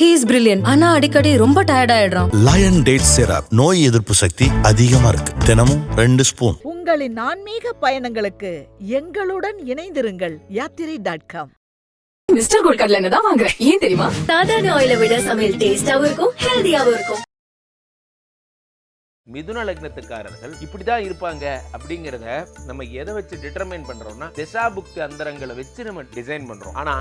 He is brilliant ஆனா அடிக்கடி ரொம்ப டயர்ட் ஆயிடுறான். லயன் டேட் சிரப் நோய் எதிர்ப்பு சக்தி அதிகமா இருக்கு. தினமும் ரெண்டு ஸ்பூன் உங்களின் ஆன்மீக பயணங்களுக்கு எங்களுடன் இணைந்திருங்கள். யாத்திரை டாட் காம் மிஸ்டர் கோல்ட் கடலை தான் வாங்குறேன். ஏன் தெரியுமா? சாதாரண ஆயிலை விட சமையல் டேஸ்டாவும் இருக்கும் ஹெல்தியாவும் இருக்கும். மிதுன லக்னத்துக்காரர்கள் இப்படிதான் இருப்பாங்க அப்படிங்கிறத நம்ம எதை வச்சு டிட்டர்மைன் பண்றோம்னா திசாபுக்தி அந்தரங்களை வச்சு நம்ம டிசைன் பண்றோம். ஆனா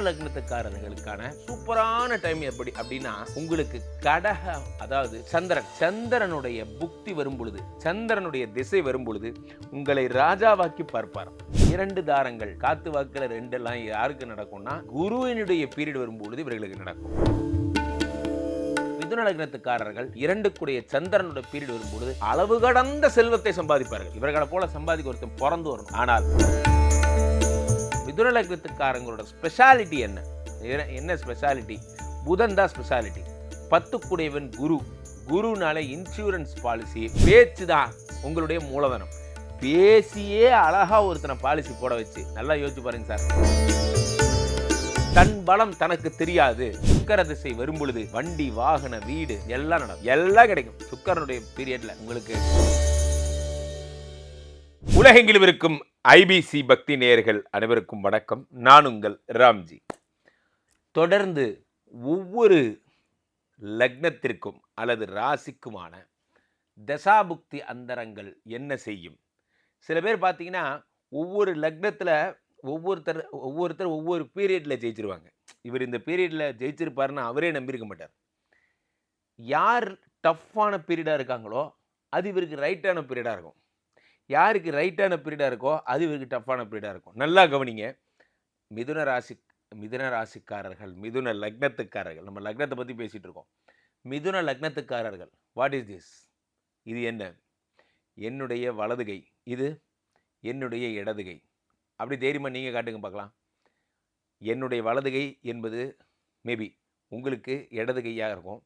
மிதுன லக்னத்துக்காரர்களுக்கான சூப்பரான டைம் எப்படி அப்படின்னா உங்களுக்கு கடக அதாவது சந்திரன் சந்திரனுடைய புக்தி வரும் பொழுது சந்திரனுடைய திசை வரும் பொழுது உங்களை ராஜாவாக்கி பார்ப்பார் இரண்டு தாரங்கள் காத்து வாக்குல ரெண்டெல்லாம் யாருக்கு நடக்கும்னா குருவினுடைய பீரியட் வரும்பொழுது இவர்களுக்கு நடக்கும். மிதுன லக்னத்துக்காரர்கள் இரண்டுக்குடைய சந்திரனோட பீரியட் வரும்பொழுது அளவு கடந்த செல்வத்தை சம்பாதிப்பார்கள். இவர்களை போல சம்பாதிக்க ஒருத்தன் பிறந்து வரணும். ஆனால் மிதுன லக்னத்துக்காரங்களோட ஸ்பெஷாலிட்டி என்ன என்ன- ஸ்பெஷாலிட்டி புதன் தான் ஸ்பெஷாலிட்டி பத்துக்குடையவன் குரு. குருனால இன்சூரன்ஸ் பாலிசி பேச்சு தான் உங்களுடைய மூலதனம். பேசியே அழகா ஒருத்தனை பாலிசி போட வச்சு நல்லா யோசிச்சு பாருங்க சார். தன் பலம் தனக்கு தெரியாது. சுக்கர திசை வரும் பொழுது வண்டி வாகன வீடு எல்லாம் நடக்கும். எல்லாம் கிடைக்கும். சுக்கரனுடைய பீரியட்ல உங்களுக்கு உலகெங்கிலும் இருக்கும் ஐபிசி பக்தி நேயர்கள் அனைவருக்கும் வணக்கம். நான் உங்கள் ராம்ஜி. தொடர்ந்து ஒவ்வொரு லக்னத்திற்கும் அல்லது ராசிக்குமான தசாபுக்தி அந்தரங்கள் என்ன செய்யும்? சில பேர் பார்த்தீங்கன்னா ஒவ்வொரு லக்னத்தில் ஒவ்வொருத்தர் ஒவ்வொருத்தர் ஒவ்வொரு பீரியடில் ஜெயிச்சிருவாங்க. இவர் இந்த பீரியடில் ஜெயிச்சிருப்பாருன்னு அவரே நம்பியிருக்க மாட்டார். யார் டஃப்பான பீரியடாக இருக்காங்களோ அது இவருக்கு ரைட்டான பீரியடாக இருக்கும். யாருக்கு ரைட்டான பீரியடாக இருக்கோ அது இவருக்கு டஃப்பான பீரியடாக இருக்கும். நல்லா கவனிங்க. மிதுன ராசி மிதுன ராசிக்காரர்கள் மிதுன லக்னத்துக்காரர்கள் நம்ம லக்னத்தை பற்றி பேசிகிட்டு இருக்கோம். மிதுன லக்னத்துக்காரர்கள் வாட் இஸ் திஸ் இது என்ன? என்னுடைய வலதுகை இது என்னுடைய இடதுகை அப்படி தைரியமாக நீங்கள் காட்டுங்க பார்க்கலாம். என்னுடைய வலதுகை என்பது மேபி உங்களுக்கு இடது கையாக இருக்கும்.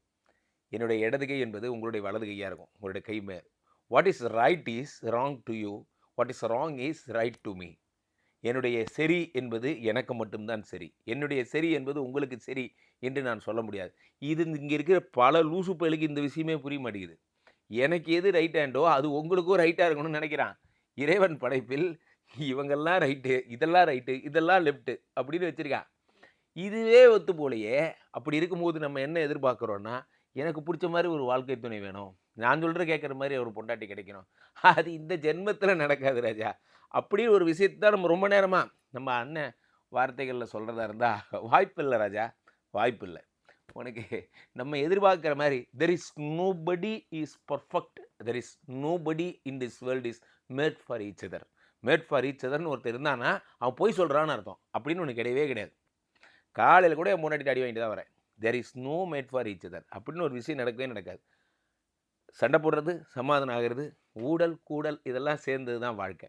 என்னுடைய இடது கை என்பது உங்களுடைய வலது கையாக இருக்கும். உங்களுடைய கை மேல் what is right is wrong to you what is wrong is right to me என்னுடைய சரி என்பது எனக்கு மட்டும்தான் சரி. என்னுடைய சரி என்பது உங்களுக்கு சரி என்று நான் சொல்ல முடியாது. இது இங்கே இருக்கிற பல லூசு பயலுக்கு இந்த விஷயமே புரிய மாட்டேங்குது. எனக்கு எது ரைட் ஹேண்டோ அது உங்களுக்கும் ரைட்டாக இருக்கணும்னு நினைக்கிறான். இறைவன் படைப்பில் இவங்கெல்லாம் ரைட்டு இதெல்லாம் ரைட்டு இதெல்லாம் லெஃப்ட்டு அப்படின்னு வச்சுருக்கான். இதுவே ஒத்து போலையே அப்படி இருக்கும்போது நம்ம என்ன எதிர்பார்க்குறோன்னா எனக்கு பிடிச்ச மாதிரி ஒரு வாழ்க்கை துணை வேணும். நான் சொல்கிற கேட்குற மாதிரி ஒரு பொண்டாட்டி கிடைக்கணும். அது இந்த ஜென்மத்தில் நடக்காது ராஜா. அப்படி ஒரு விஷயத்தை தான் நம்ம ரொம்ப நேரமாக நம்ம அண்ணன் வார்த்தைகளில் சொல்கிறதா இருந்தால் வாய்ப்பு இல்லை ராஜா. வாய்ப்பு இல்லை. உனக்கு நம்ம எதிர்பார்க்குற மாதிரி there is nobody is perfect there is nobody in this world is made for each other made for each அதர்னு ஒருத்தர் இருந்தானா அவன் போய் சொல்கிறான்னு அர்த்தம். அப்படின்னு ஒன்று கிடையவே கிடையாது. காலையில் கூட என் முன்னாடி அடி வாங்கிட்டு தான் வரேன். There is no made for each other அப்படின்னு ஒரு விஷயம் நடக்கவே நடக்காது. சண்டை போடுறது சமாதானம் ஆகிறது ஊடல் கூடல் இதெல்லாம் சேர்ந்தது தான் வாழ்க்கை.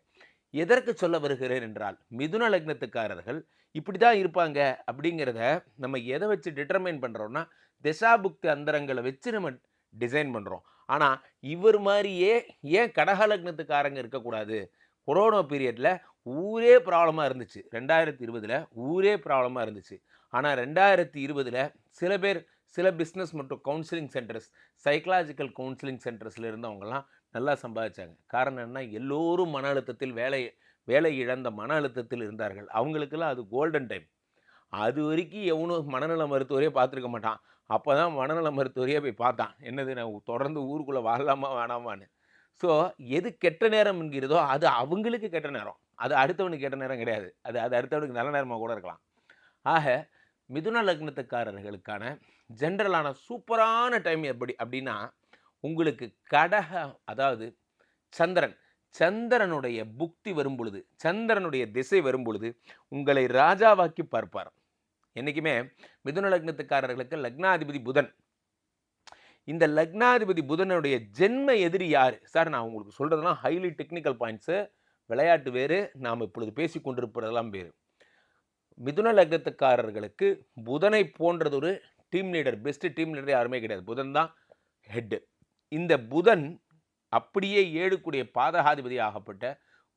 எதற்கு சொல்ல வருகிறேன் என்றால் மிதுன லக்னத்துக்காரர்கள் இப்படி தான் இருப்பாங்க அப்படிங்கிறத நம்ம எதை வச்சு டிட்டர்மைன் பண்ணுறோம்னா திசாபுக்தி அந்தரங்களை வச்சு நம்ம டிசைன் பண்ணுறோம் ஆனால் இவர் மாதிரியே ஏன் கடக லக்னத்துக்காரங்க இருக்கக்கூடாது? கொரோனா பீரியடில் ஊரே ப்ராப்ளமாக இருந்துச்சு. ரெண்டாயிரத்தி இருபதில் ஊரே ப்ராப்ளமாக இருந்துச்சு. ஆனால் ரெண்டாயிரத்தி இருபதில் சில பேர் சில பிஸ்னஸ் மற்றும் கவுன்சிலிங் சென்டர்ஸ் சைக்கலாஜிக்கல் கவுன்சிலிங் சென்டர்ஸில் இருந்தவங்கலாம் நல்லா சம்பாதிச்சாங்க. காரணம் என்ன எல்லோரும் மன அழுத்தத்தில் வேலை வேலை இழந்த மன அழுத்தத்தில் இருந்தார்கள். அவங்களுக்கெல்லாம் அது கோல்டன் டைம் அது வரைக்கும் எவனும் மனநல மருத்துவரையே பார்த்துருக்க மாட்டான். அப்போ தான் மனநல மருத்துவரையே போய் பார்த்தான். என்னது நான் தொடர்ந்து ஊருக்குள்ளே வாழலாமா வேணாமான்னு. ஸோ எது கெட்ட நேரம் என்கிறதோ அது அவங்களுக்கு கெட்ட நேரம். அது அடுத்தவனுக்கு கேட்ட நேரம் கிடையாது. அது அது அடுத்தவனுக்கு நல்ல நேரமாக கூட இருக்கலாம். ஆக மிதுன லக்னத்துக்காரர்களுக்கான ஜென்ரலான சூப்பரான டைம் எப்படி அப்படின்னா உங்களுக்கு கடக அதாவது சந்திரன் சந்திரனுடைய புக்தி வரும் பொழுது சந்திரனுடைய திசை வரும் பொழுது உங்களை ராஜாவாக்கி பார்ப்பார். என்றைக்குமே மிதுன லக்னத்துக்காரர்களுக்கு லக்னாதிபதி புதன். இந்த லக்னாதிபதி புதனுடைய ஜென்ம எதிரி யார்? சார் நான் உங்களுக்கு சொல்கிறதுலாம் ஹைலி டெக்னிக்கல் பாயிண்ட்ஸு விளையாட்டு வேறு நாம் இப்பொழுது பேசி கொண்டிருப்பதெல்லாம் வேறு. மிதுன லக்னத்துக்காரர்களுக்கு புதனை போன்றது ஒரு team leader best team leader யாருமே கிடையாது. புதன் தான் ஹெட்டு இந்த புதன் அப்படியே ஏழுக்குடைய பாதகாதிபதி ஆகப்பட்ட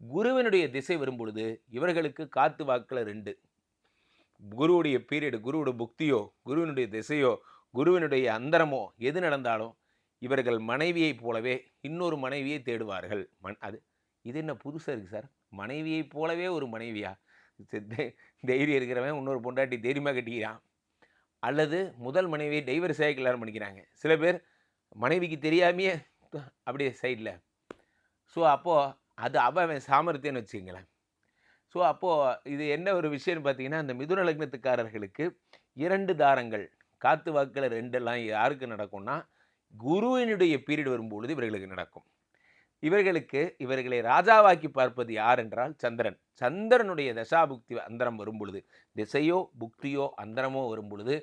குருவினுடைய திசை வரும்பொழுது இவர்களுக்கு காத்து வாக்கில் ரெண்டு. குருவுடைய பீரியடு குருவுடைய புக்தியோ குருவினுடைய திசையோ குருவினுடைய அந்தரமோ எது நடந்தாலும் இவர்கள் மனைவியைப் போலவே இன்னொரு மனைவியை தேடுவார்கள். மண் அது இது என்ன புதுசாக இருக்குது சார்? மனைவியைப் போலவே ஒரு மனைவியா? தைரியம் இருக்கிறவன் இன்னொரு பொண்டாட்டி தைரியமாக கட்டிக்கிறான். அல்லது முதல் மனைவியை டைவர்ஸாக கல்யாணம் பண்ணிக்கிறாங்க. சில பேர் மனைவிக்கு தெரியாமையே அப்படியே சைடில் ஸோ அப்போது அது அவன் அவன் சாமர்த்தியம்னு வச்சுங்களேன் ஸோ அப்போது இது என்ன ஒரு விஷயம்னு பார்த்தீங்கன்னா அந்த மிதுன லக்னத்துக்காரர்களுக்கு இரண்டு தாரங்கள் காத்து வாக்கில் ரெண்டெல்லாம் யாருக்கு நடக்கும்னா குருவினுடைய பீரியட் வரும்பொழுது இவர்களுக்கு நடக்கும். இவர்களுக்கு இவர்களை ராஜாவாக்கி பார்ப்பது யார் என்றால் சந்திரன். சந்திரனுடைய தசாபுக்தி அந்தரம் வரும் பொழுது திசையோ புக்தியோ அந்தரமோ வரும் பொழுது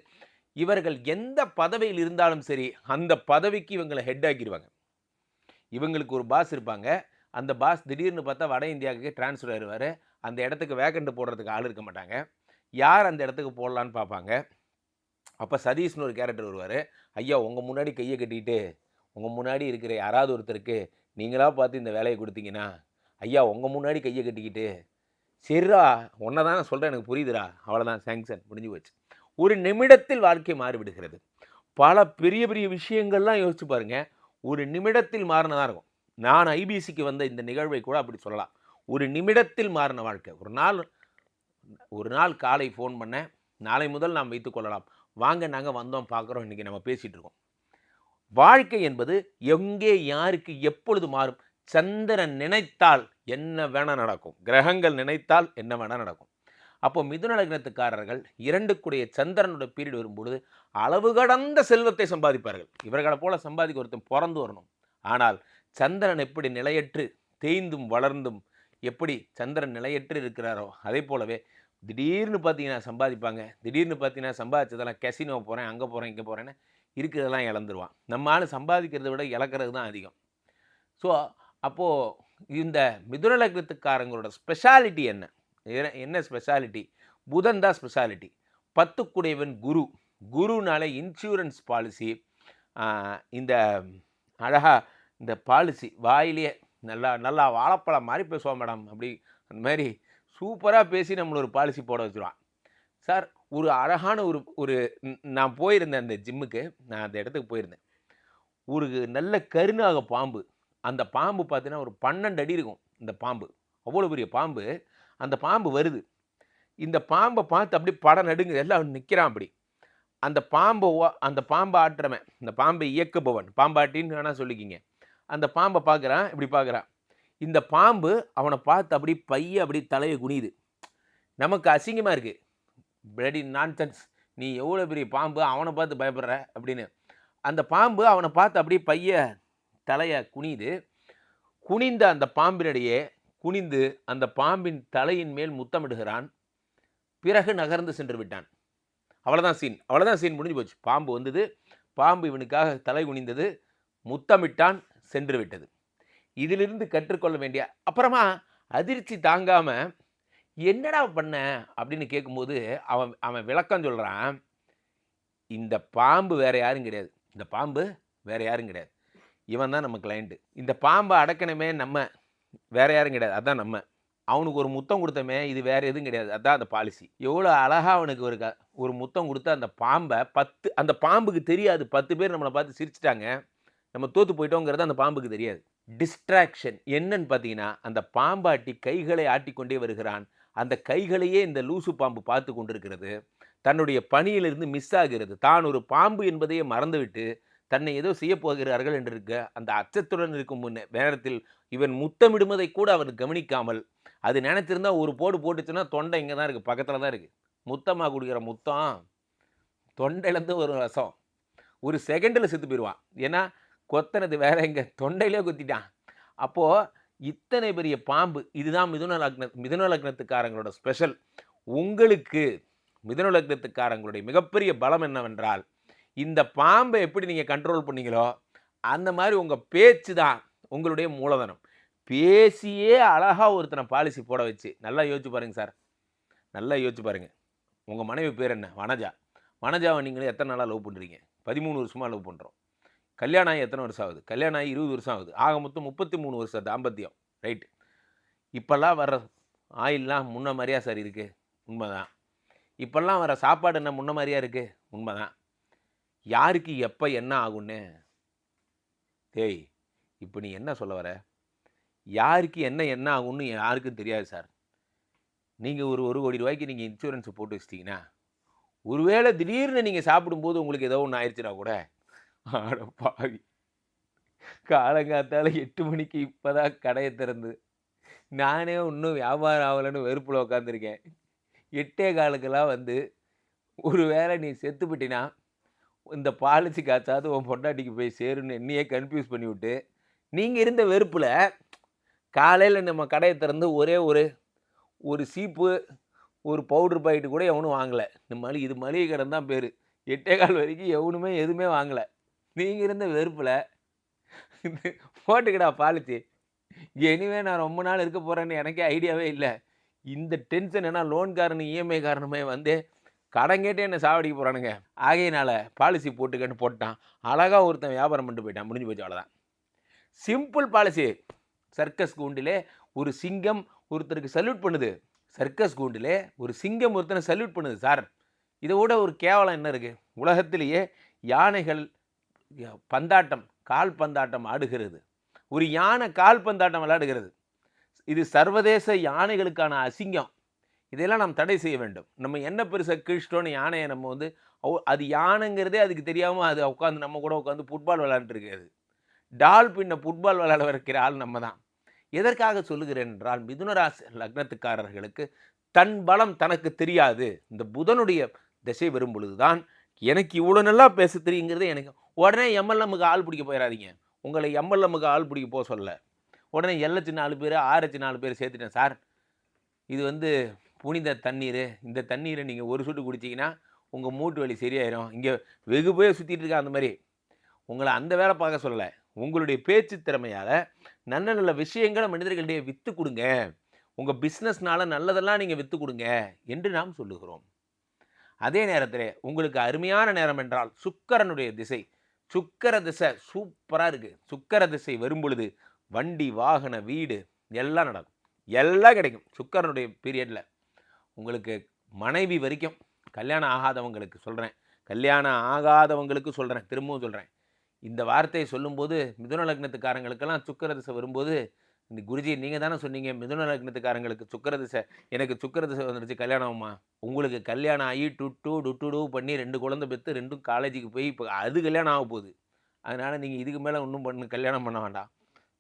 இவர்கள் எந்த பதவியில் இருந்தாலும் சரி அந்த பதவிக்கு இவங்களை ஹெட் ஆக்கிடுவாங்க இவங்களுக்கு ஒரு பாஸ் இருப்பாங்க. அந்த பாஸ் திடீர்னு பார்த்தா வட இந்தியாவுக்கு டிரான்ஸ்ஃபர் ஆயிடுவார் அந்த இடத்துக்கு வேக்கண்ட் போடுறதுக்கு ஆள் இருக்க மாட்டாங்க. யார் அந்த இடத்துக்கு போடலான்னு பார்ப்பாங்க. அப்போ சதீஷ்னு ஒரு கேரக்டர் வருவார். ஐயா உங்கள் முன்னாடி கையை கட்டிக்கிட்டு உங்கள் முன்னாடி இருக்கிற யாராவது ஒருத்தருக்கு நீங்களாக பார்த்து இந்த வேலையை கொடுத்தீங்கன்னா ஐயா உங்கள் முன்னாடி கையை கட்டிக்கிட்டு சரிடா ஒன்றை தான் நான் சொல்கிறேன் எனக்கு புரியுதுடா. அவ்வளோதான் சேங்ஷன் முடிஞ்சு போச்சு. ஒரு நிமிடத்தில் வாழ்க்கை மாறிவிடுகிறது. பல பெரிய பெரிய விஷயங்கள்லாம் யோசிச்சு பாருங்க. ஒரு நிமிடத்தில் மாறினதாக இருக்கும். நான் ஐபிசிக்கு வந்த இந்த நிகழ்வை கூட அப்படி சொல்லலாம். ஒரு நிமிடத்தில் மாறின வாழ்க்கை. ஒரு நாள் ஒரு நாள் காலை ஃபோன் பண்ணேன். நாளை முதல் நாம் வைத்துக்கொள்ளலாம் வாங்க நாங்கள் வந்தோம் பார்க்குறோம் இன்றைக்கி நம்ம பேசிகிட்டு இருக்கோம். வாழ்க்கை என்பது எங்கே யாருக்கு எப்பொழுது மாறும்? சந்திரன் நினைத்தால் என்ன வேணால் நடக்கும். கிரகங்கள் நினைத்தால் என்ன வேணால் நடக்கும். அப்போ மிதுன லக்னத்துக்காரர்கள் இரண்டுக்குடைய சந்திரனோட பீரியட் வரும்பொழுது அளவு கடந்த செல்வத்தை சம்பாதிப்பார்கள். இவர்களை போல சம்பாதிக்க ஒருத்தன் பிறந்து வரணும். ஆனால் சந்திரன் எப்படி நிலையற்று தேய்ந்தும் வளர்ந்தும் எப்படி சந்திரன் நிலையற்று இருக்கிறாரோ அதே போலவே திடீர்னு பார்த்தீங்கன்னா சம்பாதிப்பாங்க. திடீர்னு பார்த்தீங்கன்னா சம்பாதிச்சதெல்லாம் கெசினோ போகிறேன் அங்கே போகிறேன் இங்கே போகிறேன்னு இருக்கிறதெல்லாம் இழந்துருவான். நம்ம ஆள் சம்பாதிக்கிறத விட இழக்கிறது தான் அதிகம். ஸோ அப்போது இந்த மிதுரலக்னத்துக்காரங்களோட ஸ்பெஷாலிட்டி என்ன? என்ன- ஸ்பெஷாலிட்டி புதன் தான் ஸ்பெஷாலிட்டி பத்துக்குடையவன் குரு. குருனால இன்சூரன்ஸ் பாலிசி இந்த அழகாக இந்த பாலிசி வாயிலே நல்லா நல்லா வாழைப்பழம் மாதிரி பேசுவோம் மேடம். அப்படி அந்த மாதிரி சூப்பராக பேசி நம்மளை ஒரு பாலிசி போட வச்சுருவான். சார் ஒரு அழகான ஒரு ஒரு நான் போயிருந்தேன் அந்த ஜிம்முக்கு. நான் அந்த இடத்துக்கு போயிருந்தேன். ஒரு நல்ல கருணாக பாம்பு. அந்த பாம்பு பார்த்தீங்கன்னா ஒரு பன்னெண்டு அடி இருக்கும் இந்த பாம்பு. அவ்வளோ பெரிய பாம்பு. அந்த பாம்பு வருது. இந்த பாம்பை பார்த்து அப்படியே படம் நடுங்குது. எல்லாம் நிற்கிறான் அப்படி. அந்த பாம்பை அந்த பாம்பை ஆட்டுறவன். இந்த பாம்பை இயக்குபவன். பாம்பாட்டின்னு வேணால் சொல்லிக்கிங்க. அந்த பாம்பை பார்க்குறான் இப்படி பார்க்குறான். இந்த பாம்பு அவனை பார்த்து அப்படி பைய அப்படி தலையை குனியுது. நமக்கு அசிங்கமாக இருக்குது பிளடி நான்சென்ஸ். நீ எவ்வளோ பெரிய பாம்பு? அவனை பார்த்து பயப்படுற? அப்படின்னு. அந்த பாம்பு அவனை பார்த்து அப்படியே பைய தலையை குனியுது. குனிந்த அந்த பாம்பினிடையே குனிந்து அந்த பாம்பின் தலையின் மேல் முத்தமிடுகிறான். பிறகு நகர்ந்து சென்று விட்டான். அவ்வளோதான் சீன் அவ்வளோதான் சீன் முடிஞ்சு போச்சு. பாம்பு வந்தது. பாம்பு இவனுக்காக தலை குனிந்தது. முத்தமிட்டான். சென்று விட்டது. இதிலிருந்து கற்றுக்கொள்ள வேண்டிய அப்புறமா அதிர்ச்சி தாங்காமல் என்னடா பண்ண? அப்படின்னு கேட்கும்போது அவன் அவன் விளக்கம் சொல்கிறான் இந்த பாம்பு வேறு யாரும் கிடையாது. இந்த பாம்பு வேறு யாரும் கிடையாது. இவன் தான் நம்ம கிளைண்ட்டு இந்த பாம்பை அடக்கணுமே நம்ம வேறு யாரும் கிடையாது. அதான் நம்ம. அவனுக்கு ஒரு முத்தம் கொடுத்தமே இது வேறு எதுவும் கிடையாது. அதான் அந்த பாலிசி எவ்வளோ அழகாக அவனுக்கு ஒரு க ஒரு முத்தம் கொடுத்து அந்த பாம்பை பத்து அந்த பாம்புக்கு தெரியாது. பத்து பேர் நம்மளை பார்த்து சிரிச்சிட்டாங்க. நம்ம தோற்று போயிட்டோங்கிறது அந்த பாம்புக்கு தெரியாது. டிஸ்ட்ராக்ஷன் என்னன்னு பார்த்தீங்கன்னா அந்த பாம்பாட்டி கைகளை ஆட்டிக்கொண்டே வருகிறான். அந்த கைகளையே இந்த லூசு பாம்பு பார்த்து கொண்டிருக்கிறது. தன்னுடைய பணியிலிருந்து மிஸ் ஆகிறது. தான் ஒரு பாம்பு என்பதையே மறந்துவிட்டு தன்னை ஏதோ செய்ய போகிறார்கள் என்று இருக்க அந்த அச்சத்துடன் இருக்கும் முன்னே நேரத்தில் இவன் முத்தமிடுவதை கூட அவன் கவனிக்காமல் அது நினைத்திருந்தால் ஒரு போடு போட்டுச்சுன்னா தொண்டை இங்கே தான் இருக்குது பக்கத்தில் தான் இருக்குது முத்தமாக கொடுக்குற முத்தம் தொண்டையிலேருந்து ஒரு ரசம். ஒரு செகண்டில் செத்து போயிடுவான் ஏன்னா கொத்தனது வேற எங்கே தொண்டையிலே குத்திட்டான். அப்போது இத்தனை பெரிய பாம்பு இதுதான் மிதுன லக்ன மிதுன லக்னத்துக்காரங்களோட ஸ்பெஷல் உங்களுக்கு மிதுன லக்னத்துக்காரங்களுடைய மிகப்பெரிய பலம் என்னவென்றால் இந்த பாம்பை எப்படி நீங்கள் கண்ட்ரோல் பண்ணீங்களோ அந்த மாதிரி உங்கள் பேச்சு தான் உங்களுடைய மூலதனம். பேசியே அழகாக ஒருத்தனை பாலிசி போட வச்சு நல்லா யோசிச்சு பாருங்கள் சார். நல்லா யோசிச்சு பாருங்கள் உங்கள் மனைவி பேர் என்ன? வனஜா. வனஜாவை நீங்களே எத்தனை நாளாக லவ் பண்ணுறீங்க பதிமூணு வருஷமாக லவ் பண்ணுறோம் கல்யாணம் ஆகி எத்தனை வருஷம் ஆகுது? கல்யாணம் ஆகி இருபது வருஷம் ஆகுது. ஆக மொத்தம் முப்பத்தி மூணு வருஷம் தாம்பத்தியம் ரைட் இப்போல்லாம் வர்ற ஆயில்லாம் முன்ன மாதிரியா சார் இருக்குது உண்மைதான். இப்போல்லாம் வர சாப்பாடு என்ன முன்ன மாதிரியா இருக்குது உண்மைதான். யாருக்கு எப்போ என்ன ஆகும்னு? டேய் இப்போ நீ என்ன சொல்ல வர? யாருக்கு என்ன என்ன ஆகும்னு யாருக்கும் தெரியாது சார் நீங்கள் ஒரு ஒரு கோடி ரூபாய்க்கு நீங்கள் இன்சூரன்ஸ் போட்டு வச்சிட்டிங்கன்னா ஒருவேளை திடீர்னு நீங்கள் சாப்பிடும்போது உங்களுக்கு ஏதோ ஒன்று ஆயிடுச்சுனா கூட ஆட பாவி. காலங்காத்தால எட்டு மணிக்கு இப்போ தான் கடையை திறந்து. நானே இன்னும் வியாபாரம் ஆகலைன்னு வெறுப்பில் உட்காந்துருக்கேன் எட்டே காலுக்கெல்லாம் வந்து ஒரு வேளை நீ செத்து இந்த பாலிசி காய்ச்சாது உன் பொண்டாட்டிக்கு போய் சேருன்னு என்னையே கன்ஃபியூஸ் பண்ணிவிட்டு நீங்கள் இருந்த வெறுப்பில் காலையில் நம்ம கடையை திறந்து ஒரே ஒரு ஒரு சீப்பு ஒரு பவுட்ரு பாக்கெட்டு கூட எவனும் வாங்கலை. இந்த மளி இது மளிகை கடன் தான் பேர். எட்டே கால் வரைக்கும் எவனுமே எதுவுமே வாங்கலை. நீங்கள் இருந்த வெறுப்பில் போட்டுக்கடா பாலிசி எனிவே நான் ரொம்ப நாள் இருக்க போகிறேன்னு எனக்கே ஐடியாவே இல்லை. இந்த டென்ஷன் என்ன லோன்காரனு இஎம்ஐ காரணமே வந்து கடன் கேட்டு என்னை சாவடிக்க போகிறானுங்க ஆகையினால பாலிசி போட்டுக்கன்னு போட்டான். அழகாக ஒருத்தன் வியாபாரம் பண்ணிட்டு போயிட்டான். முடிஞ்சு போச்சு அவ்வளோதான் சிம்பிள் பாலிசி சர்க்கஸ் கூண்டிலே ஒரு சிங்கம் ஒருத்தருக்கு சல்யூட் பண்ணுது. சர்க்கஸ் கூண்டிலே ஒரு சிங்கம் ஒருத்தனை சல்யூட் பண்ணுது சார் இதை விட ஒரு கேவலம் என்ன இருக்குது உலகத்திலேயே யானைகள் பந்தாட்டம் கால் பந்தாட்டம் ஆடுகிறது. ஒரு யானை கால் பந்தாட்டம் விளையாடுகிறது. இது சர்வதேச யானைகளுக்கான அசிங்கம். இதெல்லாம் நாம் தடை செய்ய வேண்டும். நம்ம என்ன பெருசாக கிழிச்சிட்டோன்னு யானையை நம்ம வந்து அது யானைங்கிறதே அதுக்கு தெரியாமல் அது உட்காந்து நம்ம கூட உட்காந்து ஃபுட்பால் விளையாண்டுருக்காது டால்பின்னை ஃபுட்பால் விளையாட வைக்கிற ஆள் நம்ம தான். எதற்காக சொல்லுகிறேன் என்றால் மிதுனராசி லக்னத்துக்காரர்களுக்கு தன் பலம் தனக்கு தெரியாது. இந்த புதனுடைய திசை வரும் பொழுதுதான் எனக்கு இவ்வளோ நல்லா பேச தெரியுங்கிறது எனக்கு உடனே எம்எல்எம்முக்கு ஆள் பிடிக்க போயிடாதீங்க உங்களை எம்எல்எம்முக்கு ஆள் பிடிக்க போக சொல்ல. உடனே எல்லச்சு நாலு பேர் ஆரச்சு நாலு பேர் சேர்த்துட்டேன் சார். இது வந்து புனித தண்ணீர். இந்த தண்ணீரை நீங்கள் ஒரு சுட்டு குடிச்சிங்கன்னா உங்கள் மூட்டு வலி சரியாயிரும். இங்கே வெகு போய் சுற்றிட்டு இருக்கா அந்த மாதிரி. உங்களை அந்த வேலை பார்க்க சொல்லலை. உங்களுடைய பேச்சு திறமையால் நல்ல நல்ல விஷயங்களை மனிதர்களிடையே விற்று கொடுங்க. உங்கள் பிஸ்னஸ்னால நல்லதெல்லாம் நீங்கள் விற்று கொடுங்க என்று நாம் சொல்லுகிறோம். அதே நேரத்தில் உங்களுக்கு அருமையான நேரம் என்றால் சுக்கரனுடைய திசை. சுக்கர திசை சூப்பராக இருக்குது சுக்கர திசை வரும் பொழுது வண்டி வாகன வீடு எல்லாம் நடக்கும். எல்லாம் கிடைக்கும் சுக்கரனுடைய பீரியடில் உங்களுக்கு மனைவி வரைக்கும் கல்யாணம் ஆகாதவங்களுக்கு சொல்கிறேன் கல்யாணம் ஆகாதவங்களுக்கு சொல்கிறேன் திரும்பவும் சொல்கிறேன் இந்த வார்த்தையை சொல்லும்போது மிதுன லக்னத்துக்காரங்களுக்கெல்லாம் சுக்கர திசை வரும்போது இந்த குருஜி நீங்கள் தானே சொன்னீங்க மிதுன லக்னத்துக்காரங்களுக்கு சுக்கரதிசை எனக்கு சுக்கரதிசை வந்துடுச்சு கல்யாணம் உங்களுக்கு கல்யாணம் ஆகி டு டு டு டூ பண்ணி ரெண்டு குழந்தை பெற்று ரெண்டும் காலேஜுக்கு போய் இப்போ அது கல்யாணம் ஆக போகுது. அதனால் நீங்கள் இதுக்கு மேலே ஒன்றும் பண்ணு கல்யாணம் பண்ண வேண்டாம்.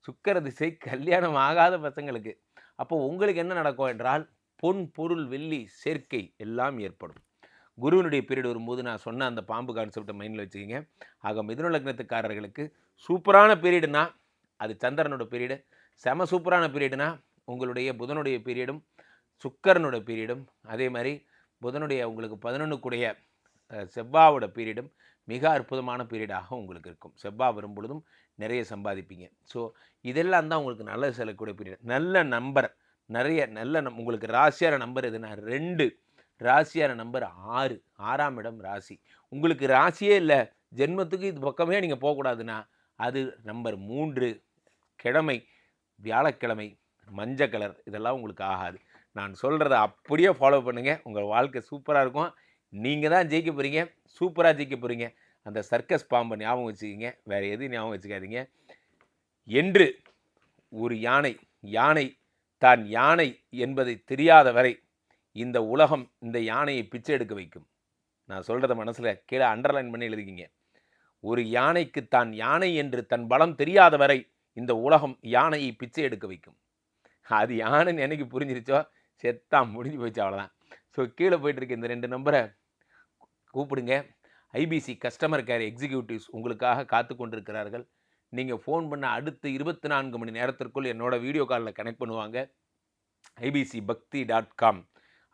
சுக்கர திசை கல்யாணம் ஆகாத பசங்களுக்கு. அப்போ உங்களுக்கு என்ன நடக்கும் என்றால் பொன் பொருள் வெள்ளி சேர்க்கை எல்லாம் ஏற்படும். குருவினுடைய பீரியட் வரும்போது நான் சொன்ன அந்த பாம்பு கான்செப்டை மைண்டில் வச்சுக்கிங்க. ஆக மிதுன லக்னத்துக்காரர்களுக்கு சூப்பரான பீரியடுனா அது சந்திரனோட பீரியடு செம சூப்பரான பீரியடுனா உங்களுடைய புதனுடைய பீரியடும் சுக்கரனோட பீரியடும் அதே மாதிரி புதனுடைய உங்களுக்கு பதினொன்றுக்குடைய செவ்வாவோட பீரியடும் மிக அற்புதமான பீரியடாக உங்களுக்கு இருக்கும். செவ்வாய் வரும்பொழுதும் நிறைய சம்பாதிப்பீங்க. ஸோ இதெல்லாம் தான் உங்களுக்கு நல்ல செல்லக்கூடிய பீரியட். நல்ல நம்பர். நிறைய நல்ல நம் உங்களுக்கு ராசியான நம்பர் எதுனா ரெண்டு. ராசியான நம்பர் ஆறு. ஆறாம் இடம் ராசி. உங்களுக்கு ராசியே இல்லை. ஜென்மத்துக்கு இது பக்கமே நீங்கள் போகக்கூடாதுன்னா அது நம்பர் மூன்று. கிழமை வியாழக்கிழமை மஞ்சள் கலர் இதெல்லாம் உங்களுக்கு ஆகாது. நான் சொல்கிறத அப்படியே ஃபாலோ பண்ணுங்கள் உங்கள் வாழ்க்கை சூப்பராக இருக்கும். நீங்கள் தான் ஜெயிக்க போகிறீங்க சூப்பராக ஜெயிக்க போகிறீங்க அந்த சர்க்கஸ் பாம்பை ஞாபகம் வச்சுக்கிங்க. வேறு எதுவும் ஞாபகம் வச்சுக்காதீங்க. என்று ஒரு யானை யானை தான் யானை என்பதை தெரியாத வரை இந்த உலகம் இந்த யானையை பிச்சை எடுக்க வைக்கும். நான் சொல்கிறத மனசில் கீழே அண்டர்லைன் பண்ணி எழுதிக்கிங்க. ஒரு யானைக்கு தான் யானை என்று தன் பலம் தெரியாத வரை இந்த உலகம் யானையை பிச்சை எடுக்க வைக்கும். அது யானைன்னு எனக்கு புரிஞ்சிருச்சோ செத்தா முடிஞ்சு போச்சு அவ்வளோதான் ஸோ கீழே போயிட்டுருக்க இந்த ரெண்டு நம்பரை கூப்பிடுங்க. ஐபிசி கஸ்டமர் கேர் எக்ஸிக்யூட்டிவ்ஸ் உங்களுக்காக காத்து கொண்டிருக்கிறார்கள். நீங்கள் ஃபோன் பண்ண அடுத்த இருபத்தி நான்கு மணி நேரத்திற்குள் என்னோடய வீடியோ காலில் கனெக்ட் பண்ணுவாங்க. ஐபிசி பக்தி டாட் காம்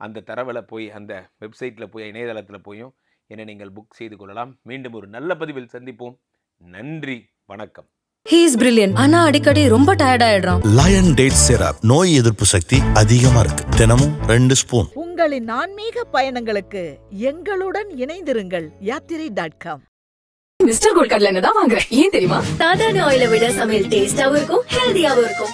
அந்த தரவில் போய் அந்த வெப்சைட்டில் போய் இணையதளத்தில் போயும் என்னை நீங்கள் புக் செய்து கொள்ளலாம். மீண்டும் ஒரு நல்ல பதிவில் சந்திப்போம். நன்றி. வணக்கம். ஹீ இஸ் பிரில்லியன்ட் ஆனா அடிக்கடி ரொம்ப டயர்ட் ஆயிடுறான். லயன் டேட் சிரப் நோய் எதிர்ப்பு சக்தி அதிகமா இருக்கு. தினமும் ரெண்டு ஸ்பூன் உங்களின் ஆன்மீக பயணங்களுக்கு எங்களுடன் இணைந்திருங்கள். யாத்திரை டாட் காம் மிஸ்டர் கோல்ட் கடலை தான் வாங்குறேன் ஏன் தெரியுமா? சாதாரண ஆயில விட சமையல் டேஸ்டாவும் இருக்கும் ஹெல்தியாவும் இருக்கும்.